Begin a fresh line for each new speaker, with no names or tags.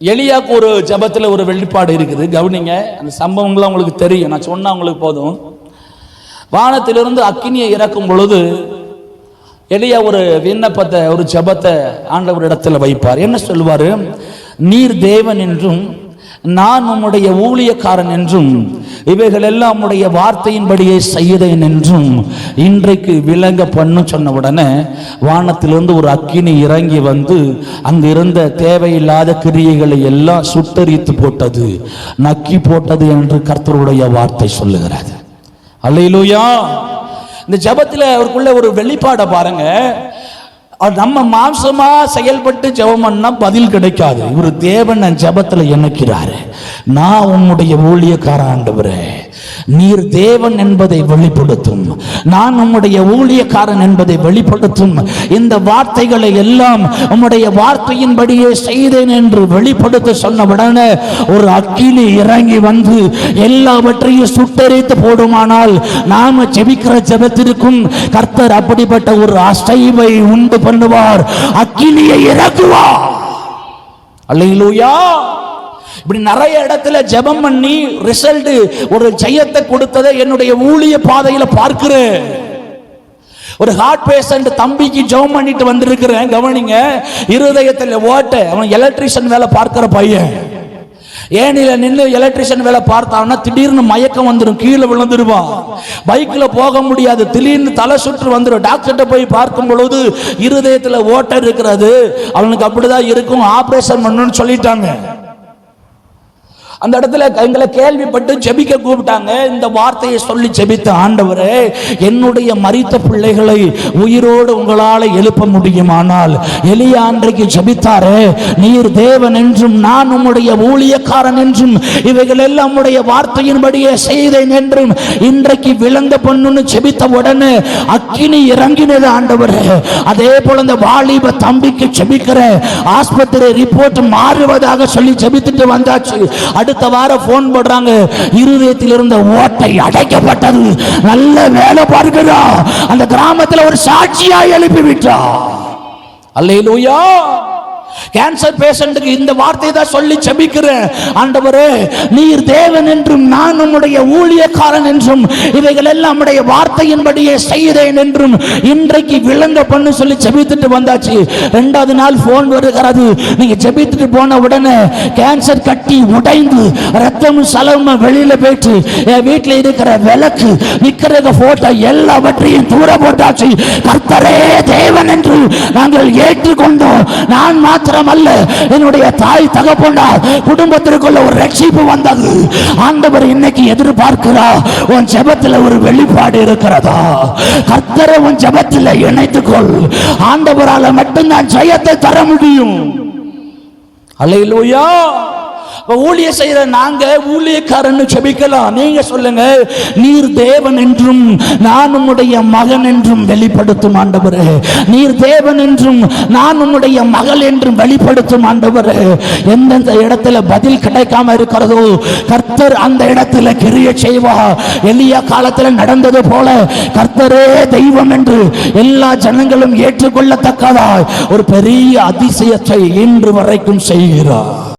எளியாக்கு ஒரு ஜபத்தில் ஒரு வெளிப்பாடு இருக்குது. கவனிங்க அந்த சம்பவங்கள்லாம் உங்களுக்கு தெரியும். நான் சொன்னால் உங்களுக்கு போதும். வானத்திலிருந்து அக்கினியை இறக்கும் பொழுது எளியா ஒரு விண்ணப்பத்தை ஒரு ஜெபத்தை ஆண்டவர் இடத்துல வைப்பார். என்ன சொல்வார் நீர் தேவன் என்றும் நான் உம்முடைய ஊழியக்காரன் என்றும் இவைகள் எல்லாம் உம்முடைய வார்த்தையின்படியே செய்தேன் என்றும் இன்றைக்கு விளங்க பண்ணு சொன்ன உடனே வானத்திலிருந்து ஒரு அக்கினி இறங்கி வந்து அங்கு இருந்த தேவையில்லாத கிரியைகளை எல்லாம் சுட்டரித்து போட்டது நக்கி போட்டது என்று கர்த்தருடைய வார்த்தை சொல்லுகிறது. அல்லையிலூயா இந்த ஜெபத்தில் அவருக்குள்ள ஒரு வெளிப்பாடை பாருங்க. நம்ம மாம்சமா செயல்பட்டு ஜெபம் பண்ணா பதில் கிடைக்காது. இவர் தேவன் ஜெபத்துல எண்ணிக்கிறாரு நான் உன்னுடைய ஊழியக்கார ஆண்டவரே நீர் தேவன் என்பதை வெளிப்படுத்தும். நான் உம்முடைய ஊழியக்காரன் என்பதை வெளிப்படுத்தும். இந்த வார்த்தைகளை எல்லாம் உம்முடைய வார்த்தையின்படியே செய்தேன் என்று வெளிப்படுத்த சொன்னவுடனே ஒரு அக்கினி இறங்கி வந்து எல்லாவற்றையும் சுட்டரித்து போடுமானால் நாம ஜெபிக்கிற ஜெபத்திற்கும் கர்த்தர் அப்படிப்பட்ட ஒரு அசைவை உண்டு பண்ணுவார் அக்கினியை இறக்குவார். அல்லையிலூயா இப்படி நிறைய இடத்துல ஜெபம் பண்ணி ரிசல்ட் ஒரு ஜெயத்தை கொடுத்ததை என்னுடைய ஊழிய பாதையில பார்க்கிறேன். ஒரு ஹார்ட் பேஷண்ட் தம்பிக்கு ஜெபம் பண்ணிட்டு வந்திருக்கிறேன். கவனிங்க இருதயத்தில் ஓட்ட அவன் எலக்ட்ரிஷியன் வேலை பார்க்கிற பையன். ஏனில நின்று எலக்ட்ரிஷியன் வேலை பார்த்தான்னா திடீர்னு மயக்கம் வந்துடும் கீழே விழுந்துருவான். பைக்கில் போக முடியாது திடீர்னு தலை சுற்று வந்துடும் டாக்டர்கிட்ட போய் பார்க்கும் பொழுது இருதயத்தில் ஓட்டர் இருக்கிறது. அவனுக்கு அப்படிதான் இருக்கும் ஆப்ரேஷன் பண்ணணும்னு சொல்லிட்டாங்க. அந்த இடத்துல எங்களை கேள்விப்பட்டு ஜெபிக்க கூப்பிட்டாங்க. இந்த வார்த்தையை சொல்லி ஜெபித்த ஆண்டவரே என்னுடைய மறித்த பிள்ளைகளை உயிரோடு உங்களால் எழுப்ப முடியுமானால் எளிய அன்றைக்கு ஜெபித்தாரே நீர் தேவன் என்றும் நான் உம்முடைய ஊழியக்காரன் என்றும் இவைகள் எல்லாம் உடைய வார்த்தையின்படியே செய்தேன் என்றும் இன்றைக்கு விளங்க பொண்ணுன்னு ஜெபித்த உடனே அக்கினி இறங்கினது ஆண்டவர். அதே போல இந்த வாலிப தம்பிக்கு ஜெபிக்கிற ஆஸ்பத்திரி ரிப்போர்ட் மாறுவதாக சொல்லி ஜெபித்துட்டு வந்தாச்சு. அடுத்த வாரம் போன் போடுறாங்க. இருதயத்தில் இருந்த ஓட்டை அடைக்கப்பட்டது. நல்ல வேலை பார்க்கிறா. அந்த கிராமத்துல ஒரு சாட்சியா எழுப்பி விட்டா அல்லேலூயா. கேன்சர் பேஷண்ட்டுக்கு இந்த வார்த்தையை தான் சொல்லி செபிக்கிறேன். ஆண்டவரே நீர் தேவன் என்றும் நான் உம்முடைய ஊழியக்காரன் என்றும் இவைகள் எல்லாம் நம்முடைய வார்த்தையின்படியே செய்தேன் என்றும் இன்றைக்கு விளங்க பண்ணு சொல்லி செபித்துட்டு வந்தாச்சு. ரெண்டாவது நாள் போன் வருகிறது. நீங்க செபித்துட்டு போன உடனே கேன்சர் கட்டி உடைந்து ரத்தமும் சலமும் வெளியில போயிட்டு என் வீட்டில் இருக்கிற விளக்கு நிக்கிற போட்டோ எல்லாவற்றையும் தூர போட்டாச்சு. கர்த்தரே தேவன் என்று நாங்கள் ஏற்றுக்கொண்டோம். நான் மாத்திர மாத்திரமல்ல. என்னுடைய தாய் தகப்பனார் குடும்பத்திற்குள்ள ஒரு ரட்சிப்பு வந்தது. ஆண்டவர் இன்னைக்கு எதிர்பார்க்கிறா உன் ஜெபத்துல ஒரு வெளிப்பாடு இருக்கிறதா? கர்த்தரை உன் ஜெபத்துல இணைத்துக்கொள். ஆண்டவரால் மட்டும்தான் ஜெயத்தை தர முடியும். அல்லையிலூயா ஊழிய செய்யற நாங்க ஊழியக்காரன்னு செபிக்கலாம். நீங்க சொல்லுங்க நீர் தேவன் என்றும் நான் உம்முடைய மகன் என்றும் வெளிப்படுத்தும் ஆண்டவரே. நீர் தேவன் என்றும் நான் உம்முடைய மகள் என்றும் வெளிப்படுத்தும் ஆண்டவரே. எந்தெந்த இடத்துல பதில் கிடைக்காம இருக்கிறதோ கர்த்தர் அந்த இடத்துல கிரிய செய்வா. எளிய காலத்துல நடந்தது போல கர்த்தரே தெய்வம் என்று எல்லா ஜனங்களும் ஏற்றுக்கொள்ளத்தக்கதாய். ஒரு பெரிய அதிசயத்தை இன்று வரைக்கும் செய்கிறார்.